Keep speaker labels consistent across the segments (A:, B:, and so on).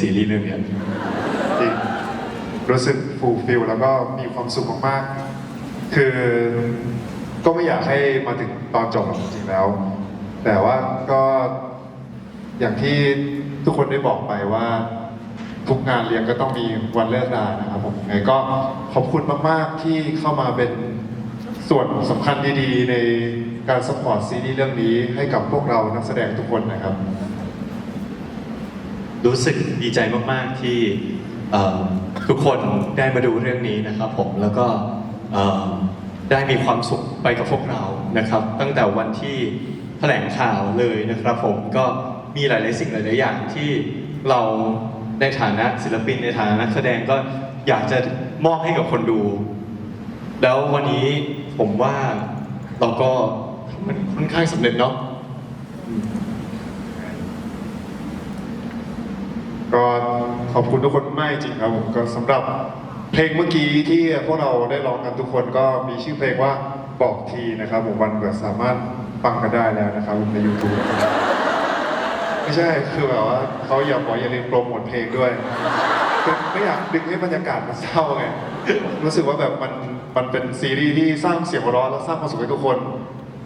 A: ซีรีส์เรื่องเนี้ย
B: จริงรู้สึกฟูลฟิลแล้วก็มีความสุขมากๆ คือก็ไม่อยากให้มาถึงตอนจบจริงๆแล้ว แต่ว่าก็อย่างที่ทุกคนได้บอกไปว่า ทุกงานเลี้ยงก็ต้องมีวันเลิกรานะครับผมไงก็ขอบคุณมากๆที่เข้ามาเป็นส่วนสำคัญดีๆ ในการสปอร์ตซีรีส์เรื่องนี้ให้กับพวกเรานักแสดงทุกคนนะครับ
A: รู้สึกดีใจมากๆที่ทุกคนได้มาดูเรื่องนี้นะครับผมแล้วก็ได้มีความสุขไปกับพวกเรานะครับ ตั้งแต่วันที่แถลงข่าวเลยนะครับ ผมก็มีหลายๆสิ่งหลายๆอย่างที่เราในฐานะศิลปินในฐานะนักแสดงก็อยากจะมอบให้กับคนดู แล้ววันนี้ผมว่าเราก็มันค่อนข้างสำเร็จเนาะ
B: ก็ขอบคุณทุกคนมากจริงครับผมก็สำหรับเพลงเมื่อกี้ที่พวกเราได้ร้องกันทุกคนก็มีชื่อเพลงว่าบอกทีนะครับผมวันเกิดสามารถฟังกันได้แล้วนะครับใน YouTube ไม่ใช่คือแบบว่าเขาอยากบอกอย่าลืมโปรโมทเพลงด้วยคือไม่อยากดึงให้บรรยากาศมันเศร้าไงรู้สึกว่าแบบมันมันเป็นซีรีส์ที่สร้างเสียงหัวเราะและสร้างความสุขให้ทุกคน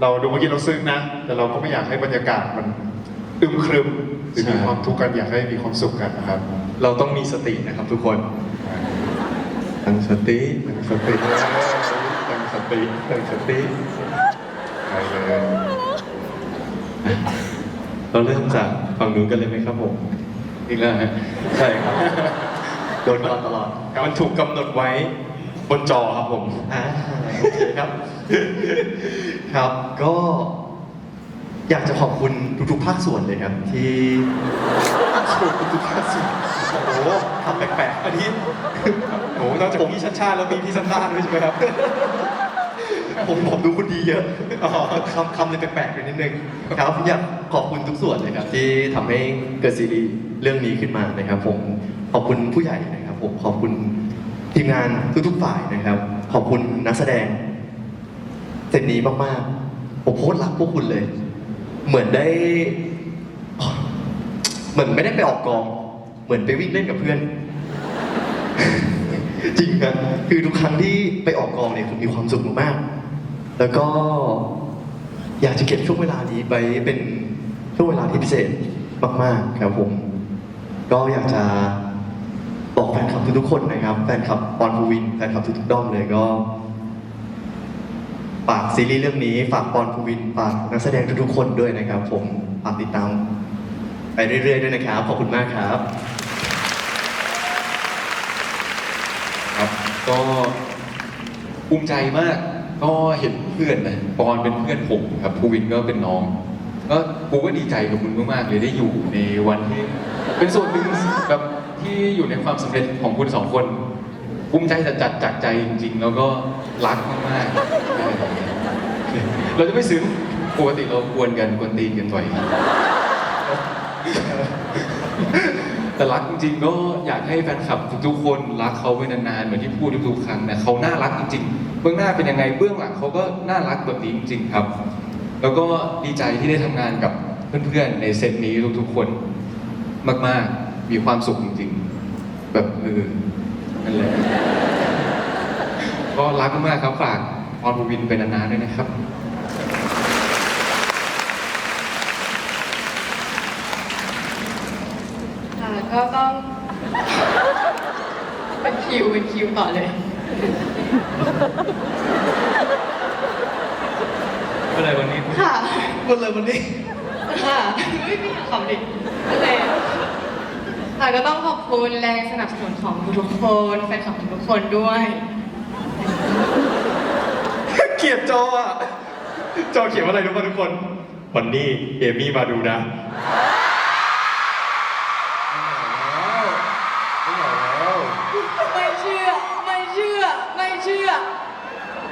B: เราดูเมื่อกี้เราซึ้งนะ แต่เราก็ไม่อยากให้บรรยากาศมันอึมครึม หรือมีความทุกข์กันอยากให้มีความสุขกันนะครับ
A: เราต้องมีสตินะครับทุกคนตั้งสติตั้งสติตั้งสติตั้งสติ
B: ใช่เลย
A: เราเริ่มจากฝั่งนู้นกันเลยไหมครับผมอีกแล้วฮะใช่ครับโดนมาตลอดมันถูกกำหนดไว้บนจอครับผมอ่าโอเคครับ ครับก็ อยากจะขอบคุณทุกๆภาคส่วนเลยครับ ที่ส่วนทุกภาคส่วนโอ้โหทำแปลกๆอันนี้โอ้โหนอกจากพี่ชัดชาติแล้วมีพี่สันตาด้วยใช่ไหมครับ ผมผมดูคุณดีเยอะอ๋อคำคำเลยแปลกๆไปนิดนึงครับอยากขอบคุณทุกส่วนเลยครับ ที่ทำให้เกิดซีรีส์เรื่องนี้ขึ้นมานะครับ ผมขอบคุณผู้ใหญ่นะครับ ผมขอบคุณทีมงานทุกๆฝ่ายนะครับ ขอบคุณนักแสดงเซตนี้มากๆผมโคตรรักพวกคุณเลย เหมือนได้เหมือนไม่ได้ไปออกกอง เหมือนไปวิ่งเล่นกับเพื่อน จริงครับคือทุกครั้งที่ไปออกกองเนี่ยคือมีความสุขมาก แล้วก็อยากจะเก็บช่วงเวลานี้ไปเป็นช่วงเวลาที่พิเศษมากๆครับผม ก็อยากจะบอกแฟนคลับทุกๆคนนะครับ แฟนคลับปอนภูวิน แฟนคลับทุกๆด้อมเลยก็ ฝากซีรีส์เรื่องนี้ ฝากปอนภูวินฝากนักแสดงทุกๆคนด้วยนะครับ ผมฝากติดตามไปเรื่อยๆด้วยนะครับ ขอบคุณมากครับ
C: ครับ ก็ภูมิใจมาก ก็เห็นเพื่อนนะปอนเป็นเพื่อนผมครับภูวินก็เป็นน้อง ก็กูก็ดีใจกับมึงมากๆเลยได้อยู่ในวันที่เป็นส่วนหนึ่งแบบที่อยู่ในความสำเร็จของคุณสองคนภูมิใจจัดจัดจากใจจริง ๆ แล้วก็รักมากๆ เราจะไม่ซึ้งปกติเรากวนกันกวนตีนกันบ่อยแต่รักจริงๆก็อยากให้แฟนคลับทุกๆคนรักเขาไปนานๆเหมือนที่พูดทุกๆครั้งนะเขาน่ารักจริงๆ เบื้องหน้าเป็นยังไงเบื้องหลังเขาก็น่ารักแบบนี้จริง ๆครับ แล้วก็ดีใจที่ได้ทำงานกับเพื่อนๆในเซตนี้ทุกๆคน มากๆมีความสุขจริงๆ แบบเออนั่นแหละก็รักมากครับฝากออนภูวินไปนานๆด้วยนะครับ
D: ค่ะ ก็ต้องเป็นคิวเป็นคิวต่อเลย
A: อะไรวันนี้
D: ค่ะ
A: วันอะไรวันนี้
D: ค่ะไม่มีคำดิอะไรอะค่ะก็ต้องขอบคุณแรงสนับสนุนของทุกๆคนแฟนคลับทุกๆคนด้วย
A: เกลียดจออะ จอเขียนว่าอะไรรู้ป่ะทุกคน วันนี้เอมี่มาดูนะ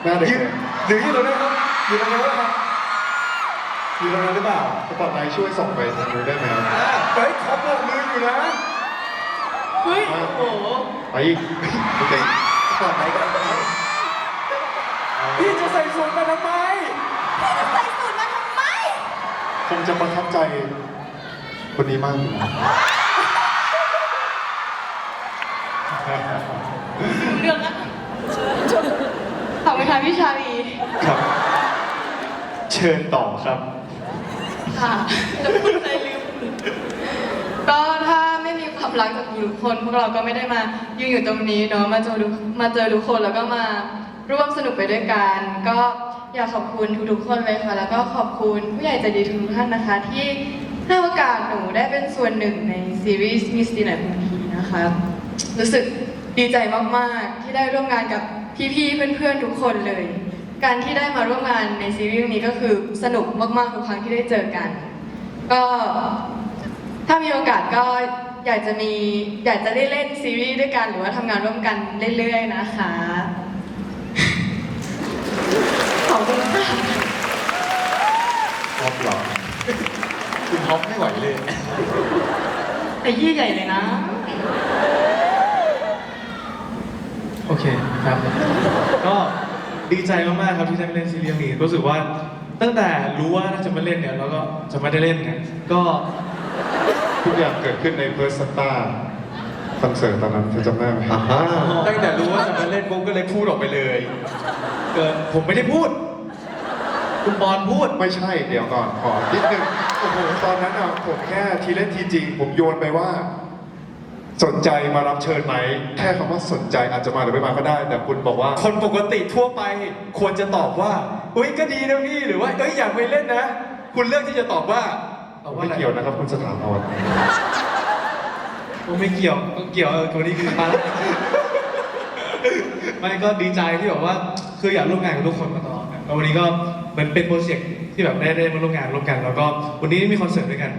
B: น่เด็ก
A: ยืนหรือยืนตรงนี้ครับยืนตรงนี้ครับยืนตรงนั้นหรือเปล่า
B: สปอตไลท์ช่วยส่งไปทางนู้นได้ไหมครับ
A: เฮ้ยขอบอกมืออยู่นะ
D: เฮ้ยโอ้โห
B: ไปโอเค
A: สปอตไลท์กันพี่จะใส่สูทมาทำไมพี่จะ
D: ใส่สูตรมาทำไม
B: คงจะประทับใจ คนนี้มาก
D: เรื่องนะ ขอบคุณค่ะพี่ชาลี
E: ครับ เชิญต่อครับ
D: ค่ะจะพูดอะไรลืม ก็ถ้าไม่มีความรักจากทุกคน พวกเราก็ไม่ได้มายืนอยู่ตรงนี้เนาะมาเจอทุกมาเจอทุกคนแล้วก็มาร่วมสนุกไปด้วยกัน ก็อยากขอบคุณทุกๆคนเลยค่ะ แล้วก็ขอบคุณผู้ใหญ่ใจดีทุกๆท่านนะคะ ที่ให้โอกาสหนูได้เป็นส่วนหนึ่งในซีรีส์มิสตีนคุณพีนะคะ รู้สึกดีใจมากๆ ที่ได้ร่วมงานกับ พี่ๆ เพื่อนๆ ทุกคนเลย การที่ได้มาร่วมงานในซีรีส์นี้ก็คือสนุกมากๆ ทุกครั้งที่ได้เจอกัน ก็ถ้ามีโอกาสก็อยากจะมีอยากจะได้เล่นซีรีส์ด้วยกัน หรือว่าทำงานร่วมกันเรื่อยๆ นะคะ ขอบคุณค่ะ
E: รอบหลอคุณท็อปไม่ไหวเลย
D: แต่ยี่ใหญ่เลยนะ
F: โอเคครับ ก็ดีใจมากๆครับที่ได้มาเล่นซีรีส์เรื่องนี้รู้สึกว่าตั้งแต่รู้ว่าน่าจะมาเล่นเนี่ยแล้วก็จะไม่ได้เล่นเนี่ยก็
B: ทุกอย่างเกิดขึ้นในเพิร์สตาคอนเสิร์ตตอนนั้นเธอจำได้ไหม
E: อ่าฮะ
G: ตั้งแต่รู้ว่าจะมาเล่นปุ๊บก็เลยพูดออกไปเลย
F: เกิดผมไม่ได้พูด คุณบอลพูด
B: ไม่ใช่เดี๋ยวก่อนขอนิดนึงโอ้โหตอนนั้นอะผมแค่ทีเล่นทีจริง ผมโยนไปว่า สนใจมารับเชิญไหม แค่คำว่าสนใจอาจจะมาหรือไม่มาก็ได้ แต่คุณบอกว่า
F: คนปกติทั่วไปควรจะตอบว่าอุ้ยก็ดีนะพี่หรือว่าเอ้ยอยากไปเล่นนะ คุณเลือกที่จะตอบว่าตอบว่า
B: ไม่
F: อะไร
B: เกี่ยวนะครับคุณสถาพร
F: ผมไม่เกี่ยวก็เกี่ยวเออคนนี้คือปาระไม่ก็ดีใจที่แบบว่า คืออยากร่วมงานกับทุกคนมาตลอดนะแล้ววันนี้ก็เหมือนเป็นโปรเจกต์ที่แบบได้ได้มาร่วมงานร่วมกัน แล้วก็วันนี้มีคอนเสิร์ตด้วยกัน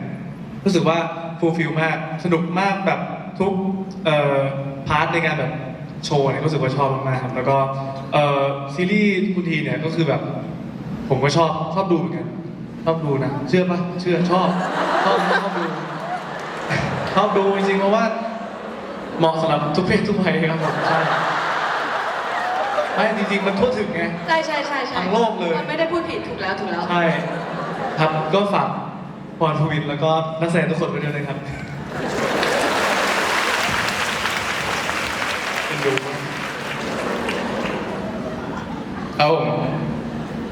F: รู้สึกว่าฟูลฟิลมาก สนุกมากแบบ ทุกเอ่อพาร์ทในการแบบโชว์เนี่ยรู้สึกว่าชอบมากๆครับแล้วก็เอ่อซีรีส์คุณทีเนี่ยก็คือแบบ ผมก็ชอบชอบดูเหมือนกันชอบดูนะเชื่อปะเชื่อชอบชอบชอบดูชอบดูจริงๆเพราะว่า เหมาะสำหรับทุกเพศทุกวัยครับผมใช่ไม่จริงๆมันทั่วถึงไง
D: ใช่ใช่ใช่ใช่
F: ทั้งโลกเลย
D: มันไม่ได้พูดผิดถูกแล้วถูกแล้ว
F: ใช่ ครับก็ฝากพรทวินแล้วก็นักแสดงทุกคนไปด้วยนะครับ
E: เป็น ดู
G: ครับผม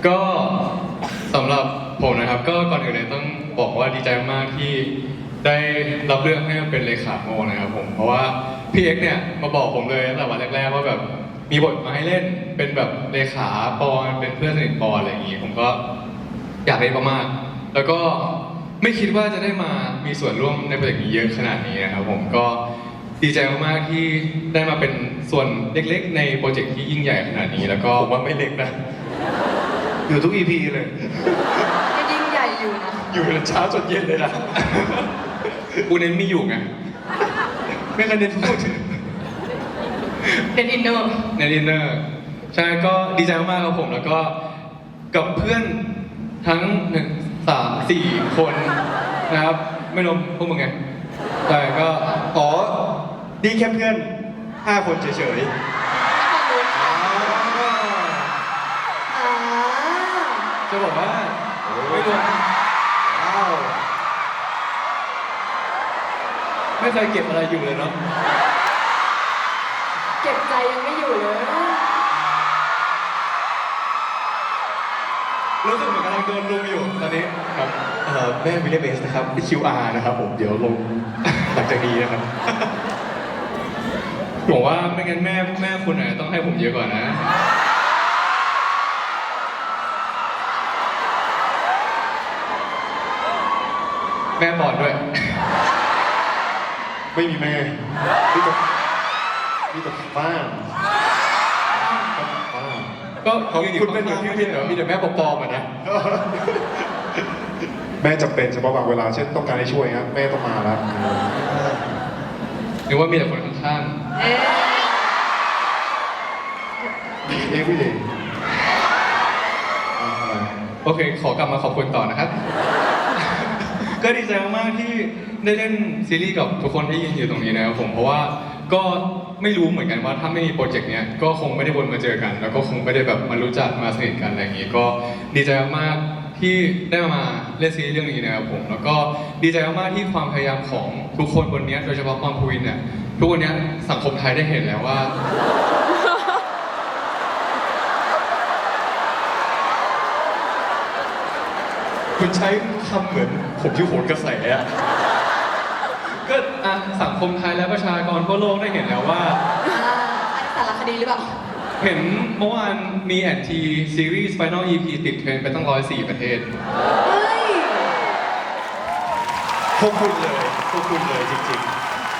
G: ก็สำหรับผมนะครับ ก็ก่อนอื่นเลยต้องบอกว่าดีใจมากที่ได้รับเรื่องให้มาเป็นเลขาโมนะครับผมเพราะว่าพี่เอ็กเนี่ยมาบอกผมเลยตั้งแต่วันแรกๆว่าแบบมีบทมาให้เล่นเป็นแบบเลขาปอนเป็นเพื่อนสนิทปอนอะไรอย่างงี้ผมก็อยากเล่นมากๆแล้วก็ไม่คิดว่าจะได้มามีส่วนร่วมในโปรเจกต์นี้เยอะขนาดนี้นะครับผมก็ดีใจมากๆที่ได้มาเป็น ส่วนเล็กๆ ในโปรเจกต์ที่ยิ่งใหญ่ขนาดนี้แล้วก็
E: ผมว่าไม่เล็กนะ
F: อยู่ทุก EP เลย
D: ก็ยิ่งใหญ่อยู่นะ
E: อยู่จนเช้าจนเย็นเลยนะ
G: กูเน้นไม่อยู่ไง
F: ไม่เคยเน้นพูด
D: เป็นอินโด
G: ในดินเนอร์ใช่ก็ดีใจมากๆครับผม แล้วก็กับเพื่อนทั้งหนึ่งสามสี่คนนะครับ ไม่รวมพวกมึงไง แต่ก็
E: อ๋อ นี่แค่เพื่อน ห้าคนเฉย
D: อ่า
G: จะบอกว่าไม่รวม
E: ๆว้าว
G: ไม่เคยเก็บอะไรอยู่เลยเนาะ
D: เก็บใจยังไม่อยู่เลย
G: รู้สึกเหมือนกำลังโดนลุมอยู่ตอนนี้ครับ
E: เอ่อแม่วิลเลียมเบสนะครับ QR นะครับผมเดี๋ยวลงหลังจากนี้นะครับ
G: ผมว่าไม่งั้นแม่แม่คุณอาจจะต้องให้ผมเยอะกว่านะ แม่บอดด้วย
B: ไม่มีแม่มีแต่มีแต่ป้าป้า
G: ก็คุณเป็นเหมือนพี่วินเหรอมีแต่แม่ปอมๆอะนะ
B: แม่จำเป็นเฉพาะบางเวลาเช่นต้องการให้ช่วยครับแม่ต้องมาแล้ว
G: หรือว่ามีแต่คนข้าง
D: เอ๊ะ
B: เอ็กวีเดย์
G: ๆโอเค ขอกลับมาขอบคุณต่อนะครับ ก็ดีใจมากๆที่ได้เล่นซีรีส์กับทุกคนที่ยืนอยู่ตรงนี้นะครับผมเพราะว่าก็ไม่รู้เหมือนกันว่าถ้าไม่มีโปรเจกต์เนี้ยก็คงไม่ได้วนมาเจอกัน แล้วก็คงไม่ได้แบบมารู้จักมาสนิทกันอะไรอย่างงี้ก็ดีใจมากๆ ที่ได้มาเล่นซีรีส์เรื่องนี้นะครับผม แล้วก็ดีใจมากๆที่ความพยายามของทุกคนบนนี้โดยเฉพาะความพูวินเนี่ยทุกวันนี้สังคมไทยได้เห็นแล้วว่า
E: คุณใช้คำเหมือนผมที่โหนกระแสอะ
G: ก็อะสังคมไทยและประชากรทั่วโลกได้เห็นแล้วว่า
D: อันนี้สารคดีหรือเปล่า
G: เห็นเมื่อวานมีแอนทีซีรีส์ Final EP ติดเทรนด์ไปตั้ง 104 ประเทศ
D: เฮ้ย
E: พวกคุณเลยพวกคุณเลยจริง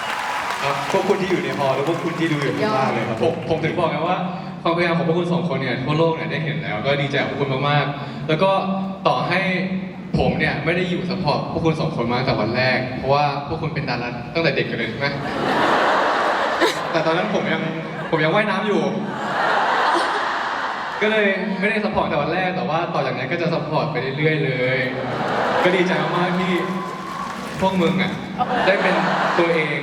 E: ๆครับพวกคุณที่อยู่ในฮอลล์และพวกคุณที่ดูอยู่ที่บ้านเลยครับ
G: ผมผมถึงบอกไงว่า ความพยายามของพวกคุณสองคนเนี่ยทั่วโลกเนี่ยได้เห็นแล้ว ก็ดีใจกับพวกคุณมากๆ แล้วก็ต่อให้ผมเนี่ยไม่ได้อยู่ซัพพอร์ตพวกคุณสองคนมาตั้งแต่วันแรก เพราะว่าพวกคุณเป็นดาราตั้งแต่เด็กกันเลยใช่ไหมแต่ตอนนั้นผมยังผมยังว่ายน้ำอยู่ ก็เลยไม่ได้ซัพพอร์ตแต่วันแรกแต่ว่าต่อจากนี้ก็จะซัพพอร์ตไปเรื่อยๆเลย ก็ดีใจมากๆที่พวกมึงอะได้เป็นตัวเอง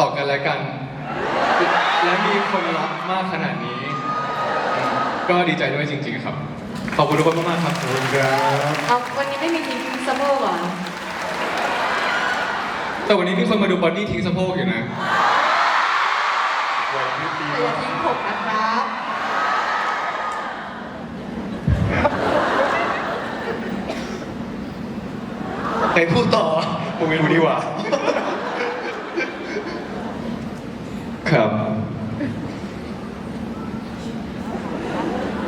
G: ต่อกันและกัน และมีคนรักมากขนาดนี้ ก็ดีใจด้วยจริง ๆ ครับ ขอบคุณทุกคนมากๆครับ
B: ขอบคุณครับ
D: เอาวันนี้ไม่มีทิ้งสะโพกเหรอ
G: แต่วันนี้มีคนมาดูบอดี้ทิ้งสะโพกอยู่นะ
D: แต่อย่าทิ้งผมนะครั บ
E: ใครพูดต่อ ผมไม่รู้ดีกว่า ครับ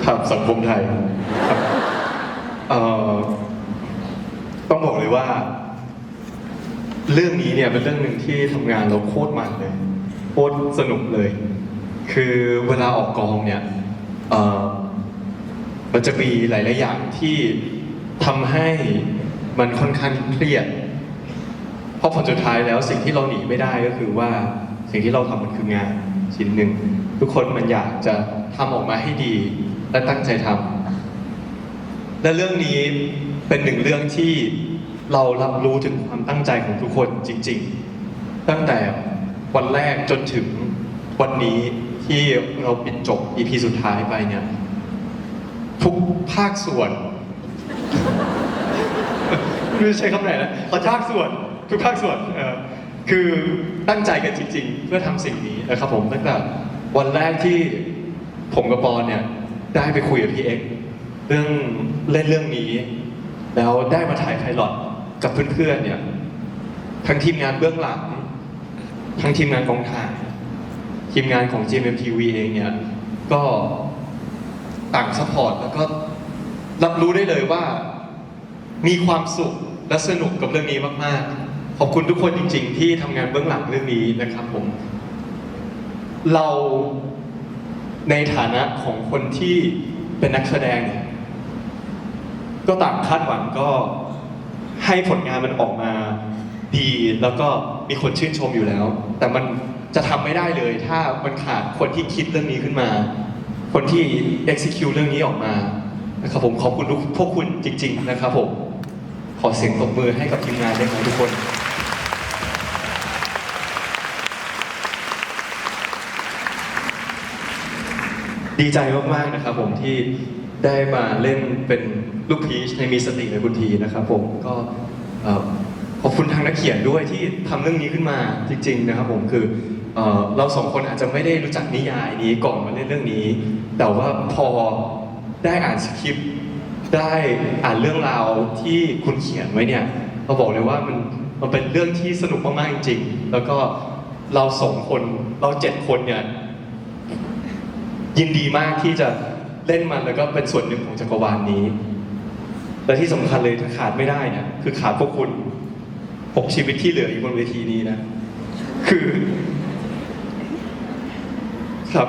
E: ครับสังคมไทยครับเอ่อต้องบอกเลยว่า เรื่องนี้เนี่ยเป็นเรื่องหนึ่งที่ทำงานเราโคตรมันเลยโคตรสนุกเลย คือเวลาออกกองเนี่ยเอ่อมันจะมีหลาย ๆ อย่างที่ทำให้ มันค่อนข้างเครียด เพราะผลสุดท้ายแล้วสิ่งที่เราหนีไม่ได้ก็คือว่าสิ่งที่เราทำมันคืองานชิ้นหนึ่ง ทุกคนมันอยากจะทำออกมาให้ดีและตั้งใจทำและเรื่องนี้เป็นหนึ่งเรื่องที่เรารับรู้ถึงความตั้งใจของทุกคนจริง ๆ ตั้งแต่วันแรกจนถึงวันนี้ที่เราปิดจบ EP สุดท้ายไปเนี่ย ทุกภาคส่วน ไม่รู้ใช้คำไหนนะขอภาคส่วนทุกภาคส่วนเออคือตั้งใจกันจริง ๆ เพื่อทำสิ่งนี้นะครับผมตั้งแต่วันแรกที่ผมกับปอนเนี่ยได้ไปคุยกับพี่เอ็กเรื่องเล่นเรื่องนี้ แล้วได้มาถ่ายไพลอตกับเพื่อนๆเนี่ยทั้งทีมงานเบื้องหลัง ทั้งทีมงานกองถ่ายทีมงานของ GMMTV เองเนี่ยก็ต่างซัพพอร์ตแล้วก็รับรู้ได้เลยว่ามีความสุข และสนุกกับเรื่องนี้มากๆ ขอบคุณทุกคนจริง ๆ ที่ทำงานเบื้องหลังเรื่องนี้นะครับผม เราในฐานะของคนที่เป็นนักแสดงเนี่ยก็ต่างคาดหวังก็ให้ผลงานมันออกมาดีแล้วก็มีคนชื่นชมอยู่แล้ว แต่มันจะทำไม่ได้เลย ถ้ามันขาดคนที่คิดเรื่องนี้ขึ้นมา คนที่ execute เรื่องนี้ออกมานะครับผมขอบคุณทุกพวกคุณจริง ๆ นะครับผม อเสียงตบมือให้กับทีมงานได้วยครับทุกคน ดีใจมากๆนะครับผมที่ได้มาเล่นเป็นลูกพีชในมีสติในคุณทีนะครับผมก็ขอบคุณทางนักเขียนด้วยที่ทำเรื่องนี้ขึ้นมาจริง ๆ นะครับผมคือเอ่อเราสองคนอาจจะไม่ได้รู้จักนิยายนี้ก่อนมาเล่นเรื่องนี้ แต่ว่าพอได้อ่านสคริปต์ ได้อ่านเรื่องราวที่คุณเขียนไว้เนี่ยเราบอกเลยว่ามันมันเป็นเรื่องที่สนุกมากๆจริงๆแล้วก็เราสองคนเราเจ็ดคนเนี่ยยินดีมากที่จะเล่นมันแล้วก็เป็นส่วนหนึ่งของจักรวาลนี้ และที่สำคัญเลยถ้าขาดไม่ได้เนี่ยคือขาดพวกคุณหกชีวิตที่เหลืออยู่บนเวทีนี้นะ คือ ครับ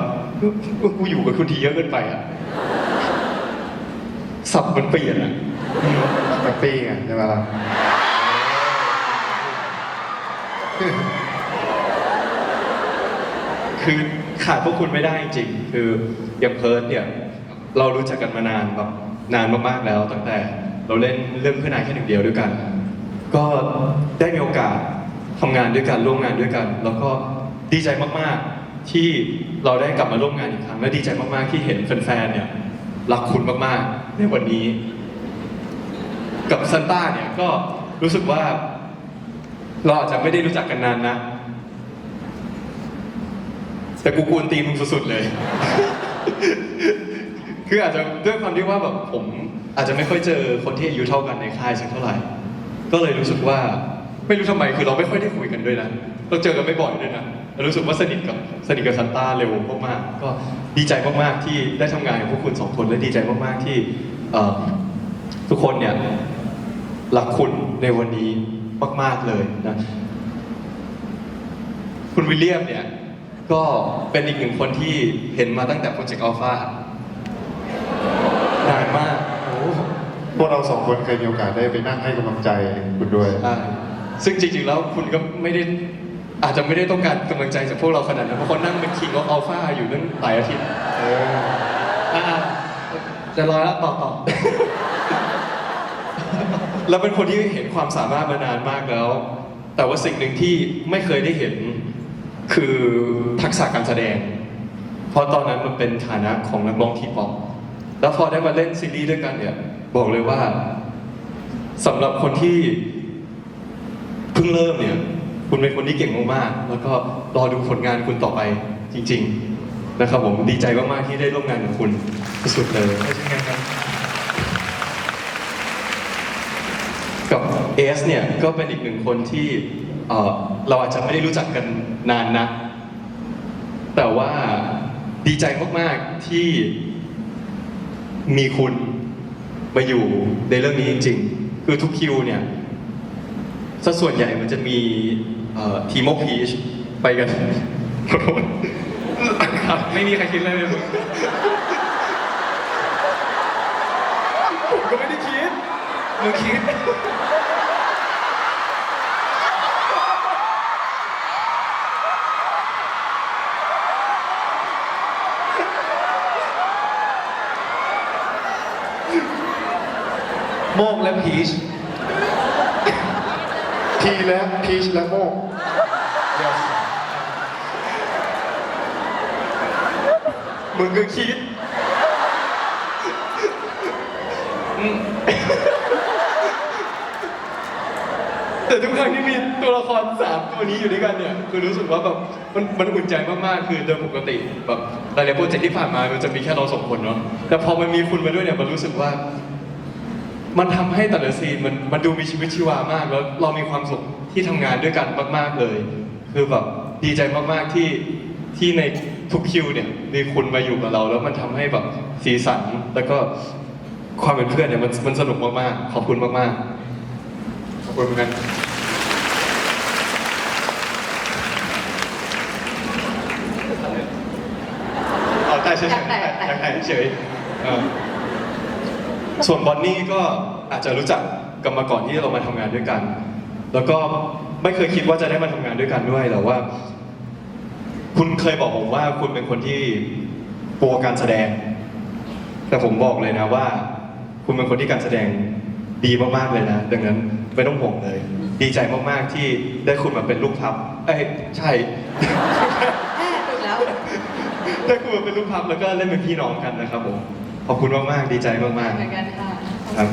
E: กูกูอยู่กับคุณทีเยอะเกินไปอะ สับมันเปลี่ยนอะ
B: แฮปปี้ไงใช่ไหมล่ะ
E: คือขาดพวกคุณไม่ได้จริงๆคืออย่างเพิร์ดเนี่ย เรารู้จักกันมานานแบบนานมากๆแล้วตั้งแต่ เราเล่นเรื่องเพื่อนนายแค่หนึ่งเดียวด้วยกัน ก็ได้มีโอกาสทำงานด้วยกันร่วมงานด้วยกัน แล้วก็ดีใจมากๆที่เราได้กลับมาร่วมงานอีกครั้งและดีใจมากๆที่เห็นแฟนๆเนี่ย รักคุณมากๆในวันนี้ กับซันต้าเนี่ยก็รู้สึกว่า เราอาจจะไม่ได้รู้จักกันนานนะ แต่กูกวนตีมึงสุดๆเลย คืออาจจะด้วยความที่ว่าแบบผม อาจจะไม่ค่อยเจอคนที่อายุเท่ากันในค่ายสักเท่าไหร่ ก็เลยรู้สึกว่า ไม่รู้ทำไมคือเราไม่ค่อยได้คุยกันด้วยนะ เราเจอกันไม่บ่อยด้วยนะ รู้สึกว่าสนิทกับสนิทกับซันต้าเร็วมากๆก็ดีใจมากๆที่ได้ทำงานกับพวกคุณสองคนและดีใจมากๆที่เอ่อทุกคนเนี่ยรักคุณในวันนี้มาก ๆเลยนะคุณวิลเลียมเนี่ยก็เป็นอีกหนึ่งคนที่เห็นมาตั้งแต่โปรเจกต์อัลฟานานมากโอ้
B: พวกเราสองคนเคยมีโอกาสได้ไปนั่งให้กำลังใจคุณด้วย
E: ใช่ซึ่งจริงๆ แล้วคุณก็ไม่ได้ อาจจะไม่ได้ต้องการกำลังใจจากพวกเราขนาดนั้นเพราะเขานั่งเป็น King of Alpha อยู่ตั้งหลายอาทิตย์
B: เออ
F: อ่าจะรอแล้วต่อต่อ
E: แล้วเป็นคนที่เห็นความสามารถมานานมากแล้ว แต่ว่าสิ่งหนึ่งที่ไม่เคยได้เห็นคือทักษะการแสดง เพราะตอนนั้นมันเป็นฐานะของนักร้องทีป๊อปแล้วพอได้มาเล่นซีรีส์ด้วยกันเนี่ย บอกเลยว่าสำหรับคนที่เพิ่งเริ่มเนี่ย คุณเป็นคนที่เก่งมากๆ แล้วก็รอดูผลงานคุณต่อไปจริง ๆ นะครับผมดีใจมากๆที่ได้ร่วมงานกับคุณสุดๆเลย
F: ไม่ใช่ไงครับ
E: กับเอสเนี่ยก็เป็นอีกหนึ่งคนที่เอ่อเราอาจจะไม่ได้รู้จักกันนานนะ แต่ว่าดีใจมากๆที่มีคุณมาอยู่ในเรื่องนี้จริง ๆ คือทุกคิวเนี่ยสัดส่วนใหญ่มันจะมี ทีโมพีชไปกันขอโทษ
F: ครับไม่มีใครคิดเลยเลยมึง
E: ผมก็ไม่ได้คิด
F: มึงคิด โมกและพีช
B: ทีและพีชและโมก
E: มึงก็คิดแต่ทุกครั้งที่มีตัวละครสามตัวนี้อยู่ด้วยกันเนี่ย คือรู้สึกว่าแบบมันมันอุ่นใจมากๆ คือโดยปกติแบบหลายๆโปรเจกต์ที่ผ่านมา มันจะมีแค่เราสองคนเนาะ แต่พอมันมีคุณมาด้วยเนี่ย มันรู้สึกว่า มันทำให้แต่ละซีนมันมันดูมีชีวิตชีวามาก แล้วเรามีความสุขที่ทำงานด้วยกันมาก ๆเลย คือแบบดีใจมากๆที่ที่ใน ทุกคิวเนี่ยมีคุณมาอยู่กับเรา แล้วมันทำให้แบบสีสันแล้วก็ความเป็นเพื่อนเนี่ยมันมันสนุกมากๆขอบคุณมากๆ
B: ขอบคุณเหมือนกัน
E: เอาแต่เฉยๆ
D: อยากแตะ
E: อยากแต่เฉยๆเออส่วนบอนนี่ก็อาจจะรู้จักกันมาก่อนที่เรามาทำงานด้วยกัน แล้วก็ไม่เคยคิดว่าจะได้มาทำงานด้วยกันด้วยแต่ว่า คุณเคยบอกผมว่าคุณเป็นคนที่กลัวการแสดง แต่ผมบอกเลยนะว่า คุณเป็นคนที่การแสดงดีมากๆเลยนะ ดังนั้นไม่ต้องห่วงเลย ดีใจมากๆที่ได้คุณมาเป็นลูกทัพเอ้ยใช่
D: แม่ถูกแล้ว
E: ได้คุณมาเป็นลูกพับแล้วก็เล่นเป็นพี่น้องกันนะครับผม ขอบคุณมากๆดีใจมาก
D: เหมือนกันค่ะ
E: ครับ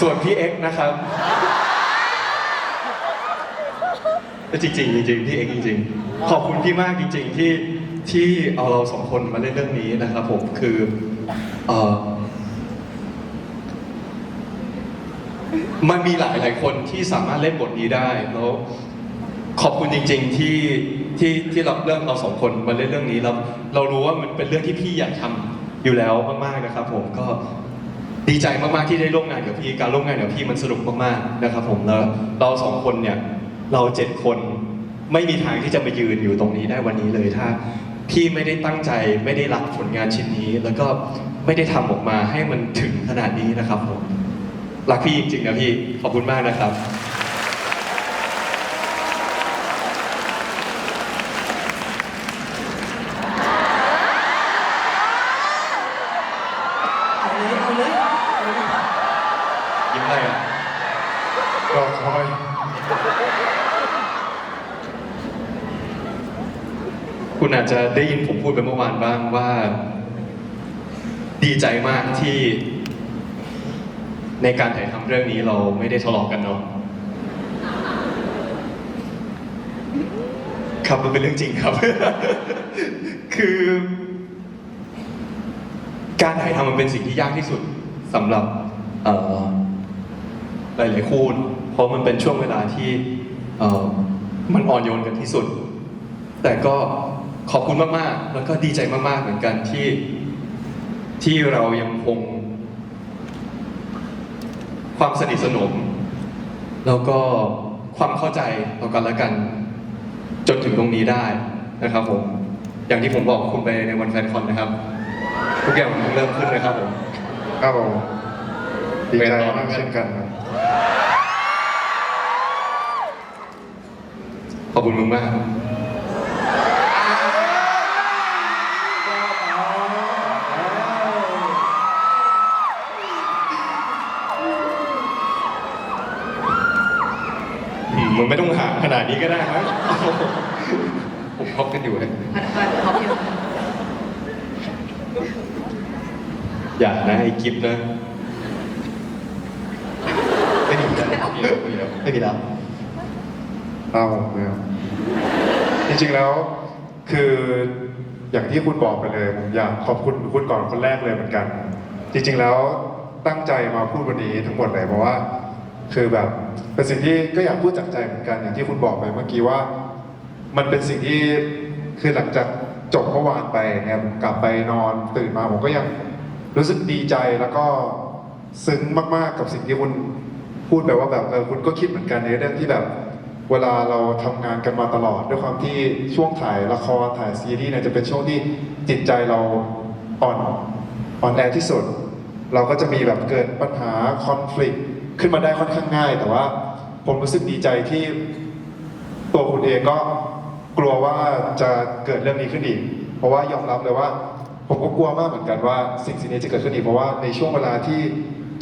E: ส่วนพี่เอ็กซ์นะครับจริงๆจริงพี่เอ็กซ์จริง ๆ ขอบคุณพี่มากจริง ๆ ที่ที่เอาเราสองคนมาเล่นเรื่องนี้นะครับ ผมคือเออมันมีหลายหลายคนที่สามารถเล่นบทนี้ได้แล้วขอบคุณจริง ๆ ที่ที่ที่เราเรื่องเราสองคนมาเล่นเรื่องนี้แล้วเรารู้ว่ามันเป็นเรื่องที่พี่อยากทำอยู่แล้วมากๆนะครับ ผมก็ ดีใจมากๆที่ได้ร่วมงานกับพี่ การร่วมงานกับพี่มันสนุกมากๆนะครับผมแล้วเราสองคนเนี่ยเราเจ็ดคนไม่มีทางที่จะมายืนอยู่ตรงนี้ได้วันนี้เลยถ้าพี่ไม่ได้ตั้งใจไม่ได้รักผลงานชิ้นนี้ แล้วก็ไม่ได้ทำออกมาให้มันถึงขนาดนี้นะครับผมรักพี่จริงๆนะพี่ขอบคุณมากนะครับ
D: เอาเลยเอาเลย
E: ยิ้มอะไรอะ
B: รอคอย
E: คุณอา จจะได้ยินผมพูดไปเมื่อวานบ้างว่า ดีใจมากที่ ในการถ่ายทำเรื่องนี้เราไม่ได้ทะเลาะกันเนาะครับมันเป็นเรื่องจริงครับ คือ การถ่ายทำมันเป็นสิ่งที่ยากที่สุดสำหรับหลายๆคู่เนเพราะมันเป็นช่วงเวลาที่มันอ่อนโยนกันที่สุด แต่ก็ ขอบคุณมากๆ แล้วก็ดีใจมากๆ เหมือนกันที่ที่เรายังคง ความสนิทสนม แล้วก็ความเข้าใจต่อกันและกัน จนถึงตรงนี้ได้นะครับผม อย่างที่ผมบอกคุณไปในวันแฟนคอนนะครับทุกอย่างมันเริ่มขึ้นเลยครับผม
B: ครับผมดีใจมากเช่นกันครับ
E: ขอบคุณมึงมาก ไม่ต้องหาขนาดนี้ก็ได้มั้ง
G: ผมคบกันอยู่เลย
D: พันพันเขาอยู่
E: อย่านะไอ้กิฟนะไม่มีแล้ว
G: มีแล้วมีแล้ว
E: ไม่มีแล้ว
B: ตามผมเลยครับจริงๆแล้วคืออย่างที่คุณบอกไปเลยผมอยากขอบคุณคุณก่อนคนแรกเลยเหมือนกัน จริง ๆแล้วตั้งใจมาพูดวันนี้ทั้งหมดเลยเพราะว่า คือแบบ เป็นสิ่งที่ก็อยากพูดจากใจเหมือนกันอย่างที่คุณบอกไปเมื่อกี้ว่า มันเป็นสิ่งที่คือหลังจากจบเมื่อวานไปเนี่ยผมกลับไปนอนตื่นมาผมก็ยังรู้สึกดีใจแล้วก็ซึ้งมากๆกับสิ่งที่คุณพูดไปว่าแบบเออคุณก็คิดเหมือนกันในเรื่องที่แบบ เวลาเราทำงานกันมาตลอด ด้วยความที่ช่วงถ่ายละครถ่ายซีรีส์เนี่ยจะเป็นช่วงที่จิตใจเราอ่อนอ่อนแอที่สุด เราก็จะมีแบบเกิดปัญหาคอน FLICT ขึ้นมาได้ค่อนข้างง่าย แต่ว่าผมรู้สึกดีใจที่ตัวคุณเองก็กลัวว่าจะเกิดเรื่องนี้ขึ้นอีก เพราะว่ายอมรับเลยว่า ผมก็กลัวมากเหมือนกันว่าสิ่งสิ่งนี้จะเกิดขึ้นอีกเพราะว่าในช่วงเวลาที่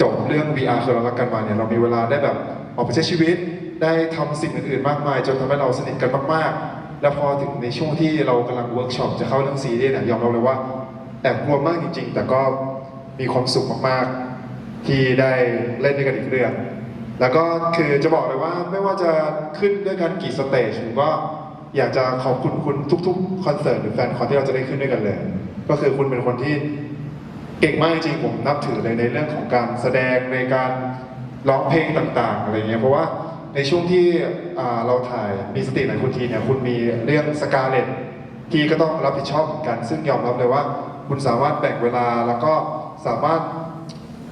B: จบเรื่อง VR คือเรารักกันมาเนี่ยเรามีเวลาได้แบบออกไปใช้ชีวิตได้ทำสิ่งอื่นๆมากมาย จนทำให้เราสนิทกันมากๆ แล้วพอถึงในช่วงที่เรากำลังเวิร์กช็อปจะเข้าเรื่องซีรีส์เนี่ยยอมรับเลยว่าแอบกลัวมากจริง ๆ แต่ก็มีความสุขมากๆ ที่ได้เล่นด้วยกันอีกเรื่อง แล้วก็คือจะบอกเลยว่าไม่ว่าจะขึ้นด้วยกันกี่สเตจผมก็อยากจะขอบคุณคุณทุก ๆ คอนเสิร์ตหรือแฟนคอนที่เราจะได้ขึ้นด้วยกันเลย ก็คือคุณเป็นคนที่เก่งมากจริงๆผมนับถือเลยในเรื่องของการแสดงในการร้องเพลงต่างๆอะไรเงี้ยเพราะว่าในช่วงที่เราถ่ายมีสติไหนคุณทีเนี่ยคุณมีเรื่องสกาเลตที่ก็ต้องรับผิดชอบเหมือนกัน ซึ่งยอมรับเลยว่า คุณสามารถแบ่งเวลาแล้วก็สามารถ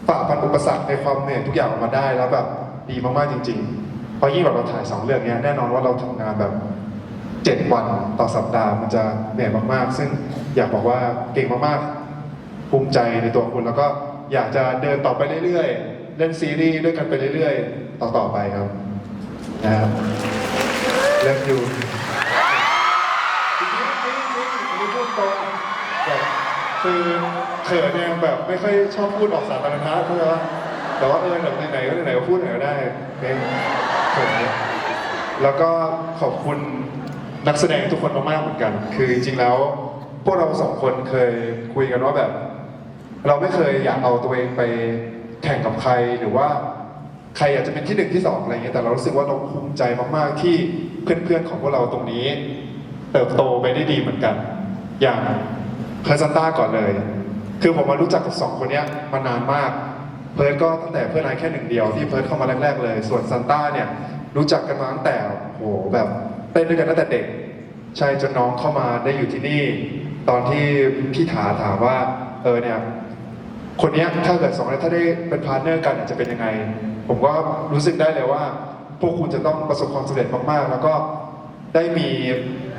B: ฝ่าฟันอุปสรรคในความเหนื่อยทุกอย่างออกมาได้แล้วแบบดีมากๆจริงๆเพราะยิ่งแบบเราถ่ายสองเรื่องเนี้ยแน่นอนว่าเราทำงานแบบเจ็ดวันต่อสัปดาห์มันจะเหนื่อยมากๆ ซึ่งอยากบอกว่าเก่งมากๆ ภูมิใจในตัวคุณแล้วก็อยากจะเดินต่อไปเรื่อยๆ เล่นซีรีส์ด้วยกันไปเรื่อยๆ ต่อๆไปครับนะครับเลิฟยูจริงๆจริงๆอันนี้พูดตรงแบบคือ เขินเนี่ยแบบไม่ค่อยชอบพูดออกสาธารณะเข้าใจปะแต่ว่าเออแบบไหนๆก็ไหนๆก็พูดไหนก็ได้เป็นเขินเนี่ยแล้วก็ขอบคุณนักแสดงทุกคนมากๆเหมือนกัน คือจริงๆแล้วพวกเราสองคนเคยคุยกันว่าแบบ เราไม่เคยอยากเอาตัวเองไปแข่งกับใครหรือว่าใครอยากจะเป็นที่หนึ่งที่สองอะไรเงี้ยแต่เรารู้สึกว่าเราภูมิใจมากๆที่เพื่อนๆของพวกเราตรงนี้ เติบโตไปได้ดีเหมือนกัน อย่างเพอร์ซันต้าก่อนเลย คือผมมารู้จักกับสองคนเนี้ยมานานมาก เพิร์ดก็ตั้งแต่เพื่อนนายแค่หนึ่งเดียวที่เพิร์ดเข้ามาแรก ๆ เลย ส่วนซันต้าเนี่ยรู้จักกันมาตั้งแต่โหแบบเต้นด้วยกันตั้งแต่เด็ก ใช่จนน้องเข้ามาได้อยู่ที่นี่ ตอนที่พี่ถาถามว่าเออเนี่ยคนนี้ถ้าเกิดสองคนถ้าได้เป็นพาร์ทเนอร์กันจะเป็นยังไง ผมก็รู้สึกได้เลยว่า พวกคุณจะต้องประสบความสำเร็จมากๆ แล้วก็ได้มี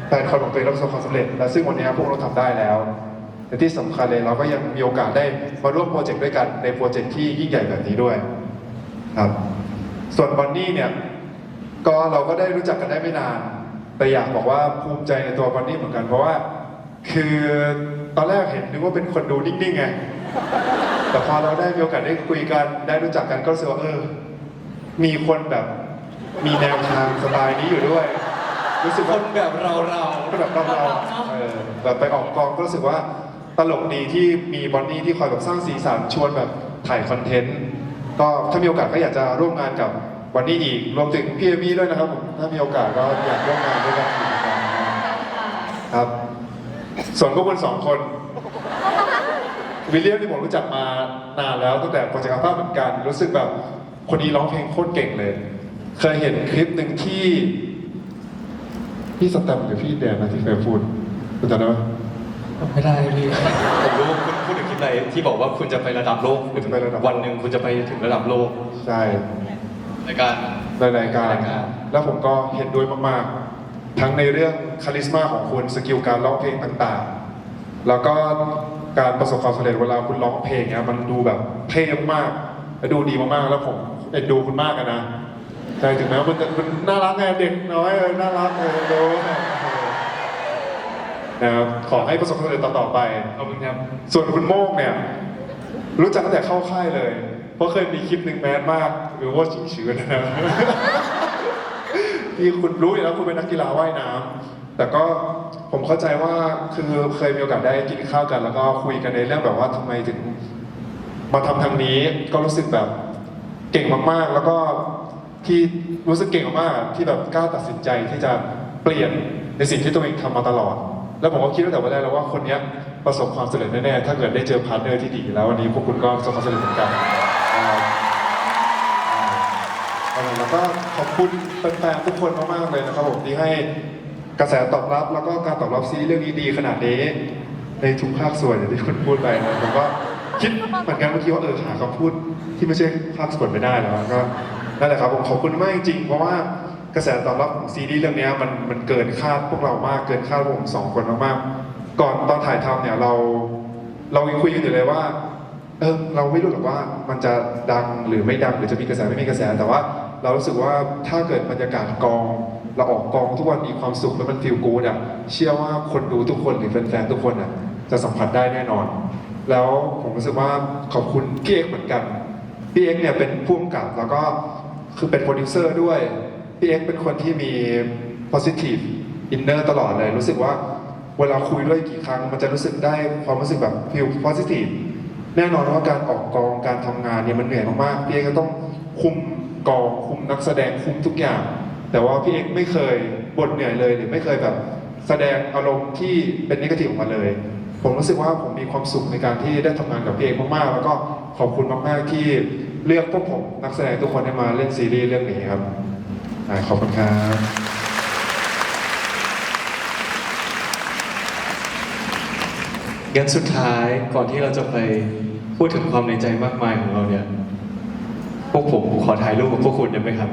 B: แฟนคอนของตัวเองประสบความสำเร็จ และซึ่งวันนี้พวกเราทำได้แล้ว แต่ที่สำคัญเลยเราก็ยังมีโอกาสได้มาร่วมโปรเจกต์ด้วยกันในโปรเจกต์ที่ยิ่งใหญ่แบบนี้ด้วยครับ ส่วนบอนนี่เนี่ยก็เราก็ได้รู้จักกันได้ไม่นาน แต่อยากบอกว่าภูมิใจในตัวบอนนี่เหมือนกันเพราะว่า คือตอนแรกเห็นนึกว่าเป็นคนดูนิ่งๆไงแต่พอเราได้มีโอกาสได้คุยกันได้รู้จักกันก็รู้สึกว่าเออ มีคนแบบมีแนวทางสไตล์นี้อยู่ด้วย รู้สึก
G: ค
B: ว่าน
G: แบบเราเรา
B: ก็แบบเราเราๆเออแบบไปออกกองก็รู้สึกว่า ตลกดีที่มีบอนนี่ที่คอยแบบสร้างสีสันชวนแบบถ่ายคอนเทนต์ก็ถ้ามีโอกาสก็อยากจะร่วมงานกับวันนี้อีกรวมถึงพี่เอมี่ด้วยนะครับผมถ้ามีโอกาสก็อยากร่วมงานด้วยกันอีกเหมือนกันนะครับส่วนพวกคุณสองคน วิลเลียมที่ผมรู้จักมานานแล้วตั้งแต่โปรเจกต์อัลฟาเหมือนกัน รู้สึกแบบคนนี้ร้องเพลงโคตรเก่งเลย เคยเห็นคลิปหนึ่งที่ พี่สแตมหรือพี่แดนนะที่เคยพูดคุณจำได้ไหม
F: ไม่ได้พี่
E: ผมรู้คุณพูดถึงคลิปไหนที่บอกว่าคุณจะไประดับโลก
B: คุณจะไประดับโลก
E: วันหนึ่งคุณจะไปถึงระดับโลก
B: ใช่
E: ในการ
B: ในรายการ
E: รายการ
B: แล้วผมก็เห็นด้วยมากๆ ทั้งในเรื่องคาลิสมาของคุณสกิลการร้องเพลงต่างๆ แล้วก็การประสบความสำเร็จเวลาคุณร้องเพลงเนี่ยมันดูแบบเท่มากๆและดูดีมากๆ แล้วผมเอ็นดูคุณมากอะนะใช่ถึงแม้ว่ามันจะมันน่ารักไงเด็กน้อยเออน่ารักเออดูนะครับขอให้ประสบความสำเร็จต่อๆไป
F: ขอบคุณครับ
B: ส่วนคุณโมกเนี่ย รู้จักตั้งแต่เข้าค่ายเลย เพราะเคยมีคลิปหนึ่งแมนมากหรือว่าชิงชื้นนะที่คุณรู้อยู่แล้วคุณเป็นนักกีฬาว่ายน้ำแต่ก็ผมเข้าใจว่าคือเคยมีโอกาสได้กินข้าวกัน แล้วก็คุยกันในเรื่องแบบว่าทำไมถึง มาทำทางนี้ก็รู้สึกแบบเก่งมากๆ แล้วก็ที่รู้สึกเก่งมากๆที่แบบกล้าตัดสินใจที่จะเปลี่ยนในสิ่งที่ตัวเองทำมาตลอด แล้วผมก็คิดตั้งแต่วันแรกแล้วว่าคนเนี้ยประสบความสำเร็จแน่ๆ ถ้าเกิดได้เจอพาร์ทเนอร์ที่ดี แล้ววันนี้พวกคุณก็ประสบความสำเร็จเหมือนกันแล้วก็ขอบคุณแฟนๆทุกคนมากๆเลยนะครับผมที่ให้กระแสตอบรับแล้วก็การตอบรับซีรีส์เรื่องนี้ดีขนาดนี้ ในทุกภาคส่วนอย่างที่คุณพูดไปนะผมก็คิดเหมือนกันเมื่อกี้ว่าเออหาคำพูดที่ไม่ใช่ภาคส่วนไม่ได้แล้วก็นั่นแหละครับผมขอบคุณมากจริงๆเพราะว่า กระแสตอบรับของซีรีส์เรื่องนี้มันมันเกินคาดพวกเรามากเกินคาดพวกผมสองคนมากๆก่อนตอนถ่ายทำเนี่ยเรา เรายังคุยกันอยู่เลยว่าเออเราไม่รู้หรอกว่ามันจะดังหรือไม่ดังหรือจะมีกระแสไม่มีกระแสแต่ว่า เรารู้สึกว่าถ้าเกิดบรรยากาศกอง เราออกกองทุกวันมีความสุขแล้วมันฟีลกูดอะเชื่อว่าคนดูทุกคนหรือแฟนๆทุกคนอะจะสัมผัสได้แน่นอน แล้วผมรู้สึกว่าขอบคุณพี่เอกเหมือนกันพี่เอกเนี่ยเป็นผู้กำกับแล้วก็คือเป็นโปรดิวเซอร์ด้วย พี่เอกเป็นคนที่มี positive inner ตลอดเลยรู้สึกว่าเวลาคุยด้วยกี่ครั้ง มันจะรู้สึกได้ความรู้สึกแบบ feel positive แน่นอนว่าการออกกองการทำงานเนี่ยมันเหนื่อยมากๆพี่เอกก็ต้องคุมกองคุมนักแสดงคุมทุกอย่าง แต่ว่าพี่เอกไม่เคยบ่นเหนื่อยเลย หรือไม่เคยแบบแสดงอารมณ์ที่เป็นนิเกทีฟออกมาเลย ผมรู้สึกว่าผมมีความสุขในการที่ได้ทำงานกับพี่เอกมากๆ แล้วก็ขอบคุณมากๆที่เลือกพวกผมนักแสดงทุกคนให้มาเล่นซีรีส์เรื่องนี้ครับ ขอบคุณครับ
E: งั้นสุดท้ายก่อนที่เราจะไปพูดถึงความในใจมากมายของเราเนี่ย พวกผมขอถ่ายรูปกับพวกคุณได้ไหมครับ